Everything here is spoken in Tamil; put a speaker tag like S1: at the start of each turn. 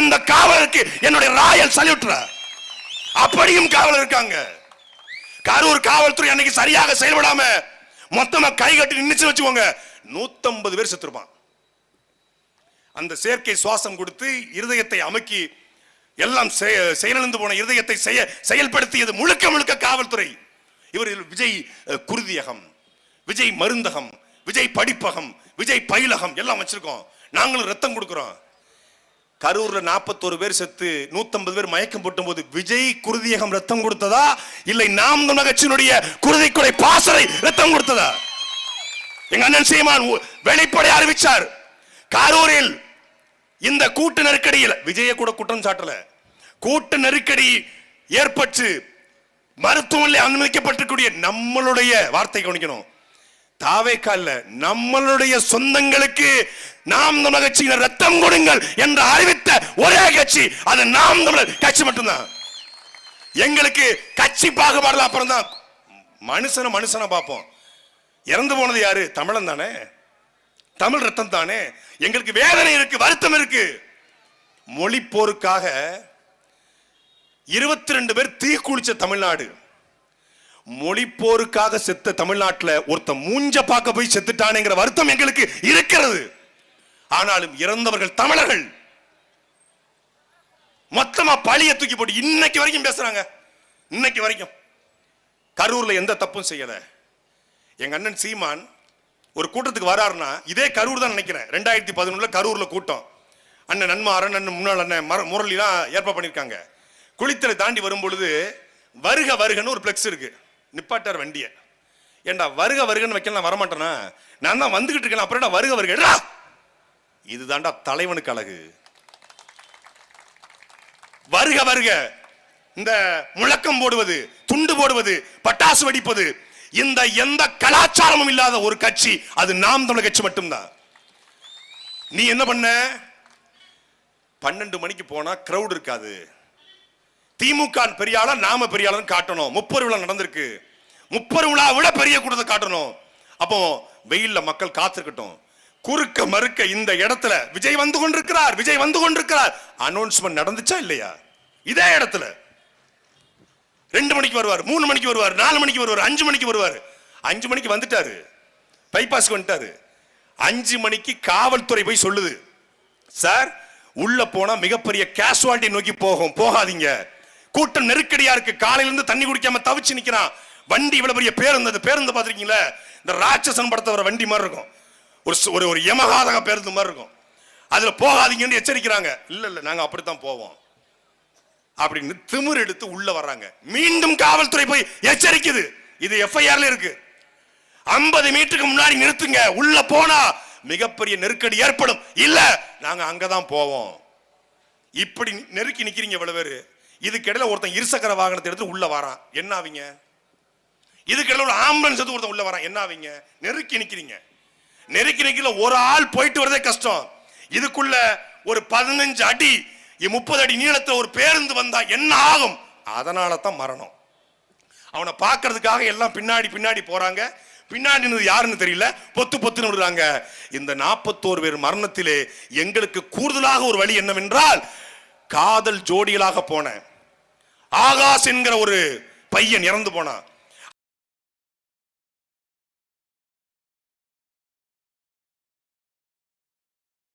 S1: அந்த காவலருக்கு என்னுடைய ராயல் சல்யூட்ரா அப்படியும் காவலர் இருக்காங்க. கரூர் காவல்துறை அன்னைக்கு சரியாக செயல்படாம மொத்தமா கை கட்டி நின்னுச்சு வச்சுக்கோங்க. நூத்தம்பது பேர் செத்துருப்பான். அந்த செயற்கை சுவாசம் கொடுத்து இருதயத்தை அமைக்கி எல்லாம் செயலிழந்து போன இருதயத்தை செய்ய செயல்படுத்தியது முழுக்க முழுக்க காவல்துறை. இவர் விஜய் குருதியகம் விஜய் மருந்தகம் விஜய் படிப்பகம் விஜய் பயிலகம் எல்லாம் வச்சிருக்கோம். நாங்களும் ரத்தம் கொடுக்குறோம். கரூர்ல 41 பேர் செத்து 150 பேர் மயக்கம் போட்டும் போது விஜய் குருதியகம் ரத்தம் கொடுத்ததா? இல்லை நாம் தமிழர் குருதி கொலை பாசறை ரத்தம் கொடுத்ததா? எங்க அண்ணன் சீமான் வெளிப்படை அறிவிச்சார். கரூரில் இந்த கூட்டு நெருக்கடியில் விஜய கூட குற்றம் சாட்டல. கூட்டு நெருக்கடி ஏற்பட்டு மருத்துவமனையில் அனுமதிக்கப்பட்டிருக்கூடிய நம்மளுடைய வார்த்தை கவனிக்கணும். தாவேக்கா நம்மளுடைய சொந்தங்களுக்கு நாம் தமிழக கட்சியின் ரத்தம் கொடுங்கள் என்று அறிவித்த ஒரே கட்சி. அது நாம் தமிழர் கட்சி மட்டும்தான். எங்களுக்கு கட்சி பாகுபாடுல அப்புறம் தான் மனுஷனை மனுஷனை பார்ப்போம். இறந்து போனது யாரு? தமிழன் தானே. தமிழ் ரத்தம் தானே. எங்களுக்கு வேதனை இருக்கு வருத்தம் இருக்கு. மொழி போருக்காக இருபத்தி ரெண்டு பேர் தீ குளிச்ச தமிழ்நாடு. மொழிப்போருக்காக செத்த தமிழ்நாட்டில் ஒருத்த மூஞ்ச பார்க்க போய் செத்துட்டானேங்கிற வருத்தம் எங்களுக்கு இருக்கிறது. ஆனாலும் இறந்தவர்கள் தமிழர்கள். மொத்தமா பழிய தூக்கி போட்டு இன்னைக்கு வரைக்கும் பேசுறாங்க. இன்னைக்கு வரைக்கும். கரூர்ல எந்த தப்பும் செய்யல. எங்க அண்ணன் சீமான் ஒரு கூட்டத்துக்கு வராருன்னா இதே கரூர் தான் நினைக்கிறேன். ரெண்டாயிரத்தி பதினொன்றுல கரூர்ல கூட்டம். அண்ணன் நன்மாறன் அண்ணன் முன்னாள் அண்ணன் மர முரளிலாம் ஏற்பாடு பண்ணியிருக்காங்க குளித்தலை தாண்டி வரும்பொழுது வருக வருகன்னு ஒரு பிளெக்ஸ் இருக்குது நிப்பாட்டார் வண்டியை. ஏண்டா வருக வருகன்னு வைக்கல நான் வரமாட்டேனா? நான் தான் வந்துகிட்டு இருக்கேன் அப்புறம் என்ன வருக வருகடா இதுதான்டா தலைவனுக்கு அழகு. வருக வருக! இந்த முழக்கம் போடுவது துண்டு போடுவது பட்டாசு வெடிப்பது இந்த எந்த கலாச்சாரமும் இல்லாத ஒரு கட்சி அது நாம் தமிழ் கட்சி மட்டும்தான். நீ என்ன பண்ண? பன்னெண்டு மணிக்கு போனா கிரௌட் இருக்காது. திமுக பெரிய நாம பெரிய காட்டணும். முப்பது விழா நடந்திருக்கு. முப்பது விழா விட பெரிய கூட்டத்தை காட்டணும். அப்போ வெயில்ல மக்கள் காத்திருக்கட்டும். குறுக்க மறுக்க இந்த இடத்துல விஜய் வந்து கொண்டிருக்கிறார் விஜய் வந்து கொண்டிருக்கிறார். அனௌன்ஸ்மெண்ட் நடந்துச்சா இல்லையா? இதே இடத்துல. ரெண்டு மணிக்கு வருவார் மூணு மணிக்கு வருவார் நாலு மணிக்கு வருவார் அஞ்சு மணிக்கு வருவார். அஞ்சு மணிக்கு வந்துட்டாரு. பைபாஸ்க்கு வந்துட்டாரு. அஞ்சு மணிக்கு காவல்துறை போய் சொல்லுது. சார் உள்ள போனா மிகப்பெரிய கேஷுவாலிட்டி நோக்கி போகும். போகாதீங்க. கூட்டம் நெருக்கடியா இருக்கு. காலையிலிருந்து தண்ணி குடிக்காம தவிச்சு நிக்கிறான். வண்டி இவ்வளவு பெரிய பேருந்து அந்த பேருந்து பாத்திருக்கீங்களா இந்த ராட்சசன் படத்தை வர வண்டி மாதிரி இருக்கும். ஒரு ஒரு ஒரு யமகாதக பேருந்து மாதிரி இருக்கும். அதுல போகாதீங்கன்னு எச்சரிக்கிறாங்க. இல்ல இல்ல நாங்க அப்படித்தான் போவோம். அப்படின்னு திமிர் எடுத்து உள்ள வர்றாங்க. மீண்டும் காவல்துறை போய் எச்சரிக்குது. இது எஃப்ஐஆர்ல இருக்கு. 50 மீட்டருக்கு முன்னாடி நிறுத்துங்க. உள்ள போனா மிகப்பெரிய நெருக்கடி ஏற்படும். இல்ல நாங்க அங்கதான் போவோம். இப்படி நெருக்கி நிக்கிறீங்க இவ்வளவு பேரு. இதுக்கிடையில் ஒருத்தன் இருசக்கர வாகனத்தை எடுத்து உள்ள வரான். என்ன ஆவீங்க? இதுக்கிடையில் ஒரு ஆம்புலன்ஸ் எடுத்து ஒருத்தன் உள்ள வரான். என்ன ஆவீங்க? நெருக்கி நிற்கிறீங்க நெருக்கி நிற்கல ஒரு ஆள் போயிட்டு வரதே கஷ்டம். இதுக்குள்ள ஒரு பதினஞ்சு அடி முப்பது அடி நீளத்தில் ஒரு பேருந்து வந்தா என்ன ஆகும்? அதனால தான் மரணம். அவனை பார்க்கறதுக்காக எல்லாம் பின்னாடி பின்னாடி போறாங்க. பின்னாடி யாருன்னு தெரியல. பொத்து பொத்துன்னு விடுறாங்க. இந்த நாற்பத்தோரு பேர் மரணத்திலே எங்களுக்கு கூடுதலாக ஒரு வழி என்னவென்றால் காதல் ஜோடிகளாக போன ஆகாஷ் என்கிற ஒரு பையன் இறந்து போனான்.